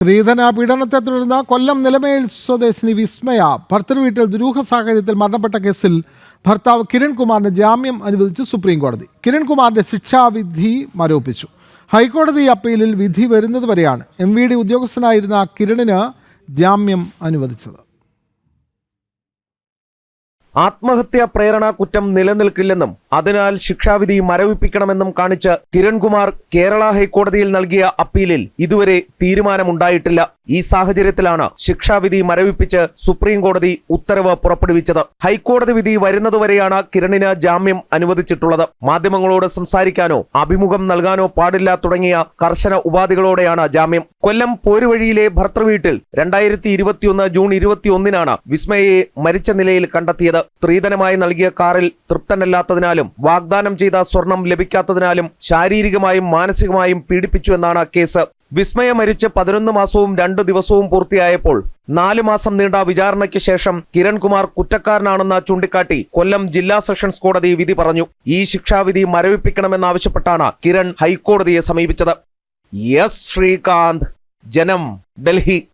സ്ത്രീധന പീഡനത്തെ തുടർന്ന് കൊല്ലം നിലമേൽ സ്വദേശിനി വിസ്മയ. ഭർത്തൃ വീട്ടിൽ ദുരൂഹ സാഹചര്യത്തിൽ മരണപ്പെട്ട കേസിൽ ഭർത്താവ് കിരൺകുമാറിന് ജാമ്യം അനുവദിച്ച് സുപ്രീം കോടതി കിരൺകുമാറിന്റെ ശിക്ഷാവിധി മരവിപ്പിച്ചു ഹൈക്കോടതി അപ്പീലിൽ വിധി വരുന്നതുവരെയാണ് എം വി ഡി ഉദ്യോഗസ്ഥനായിരുന്ന കിരണിന് ജാമ്യം അനുവദിച്ചത്. ആത്മഹത്യാ പ്രേരണ കുറ്റം നിലനിൽക്കില്ലെന്നും അതിനാൽ ശിക്ഷാവിധി മരവിപ്പിക്കണമെന്നും കാണിച്ച് കിരൺകുമാർ കേരള ഹൈക്കോടതിയിൽ നൽകിയ അപ്പീലിൽ ഇതുവരെ തീരുമാനമുണ്ടായിട്ടില്ല. ഈ സാഹചര്യത്തിലാണ് ശിക്ഷാവിധി മരവിപ്പിച്ച് സുപ്രീം കോടതി ഉത്തരവ് പുറപ്പെടുവിച്ചത്. ഹൈക്കോടതി വിധി വരുന്നതുവരെയാണ് കിരണിന് ജാമ്യം അനുവദിച്ചിട്ടുള്ളത്. മാധ്യമങ്ങളോട് സംസാരിക്കാനോ അഭിമുഖം നൽകാനോ പാടില്ല തുടങ്ങിയ കർശന ഉപാധികളോടെയാണ് ജാമ്യം. കൊല്ലം പോരുവഴിയിലെ ഭർത്തൃവീട്ടിൽ രണ്ടായിരത്തി ഇരുപത്തിയൊന്ന് ജൂൺ ഇരുപത്തിയൊന്നിനാണ് വിസ്മയയെ മരിച്ച നിലയിൽ കണ്ടെത്തിയത്. സ്ത്രീധനമായി നൽകിയ കാറിൽ തൃപ്തനല്ലാത്തതിനാലും വാഗ്ദാനം ചെയ്ത സ്വർണം ലഭിക്കാത്തതിനാലും ശാരീരികമായും മാനസികമായും പീഡിപ്പിച്ചു എന്നാണ് കേസ്. വിസ്മയ മരിച്ച് പതിനൊന്ന് മാസവും രണ്ടു ദിവസവും പൂർത്തിയായപ്പോൾ നാല് മാസം നീണ്ട വിചാരണയ്ക്ക് ശേഷം കിരൺകുമാർ കുറ്റക്കാരനാണെന്ന് ചൂണ്ടിക്കാട്ടി കൊല്ലം ജില്ലാ സെഷൻസ് കോടതി വിധി പറഞ്ഞു. ഈ ശിക്ഷാവിധി മരവിപ്പിക്കണമെന്നാവശ്യപ്പെട്ടാണ് കിരൺ ഹൈക്കോടതിയെ സമീപിച്ചത്. എസ് ശ്രീകാന്ത്. ജനം ഡൽഹി.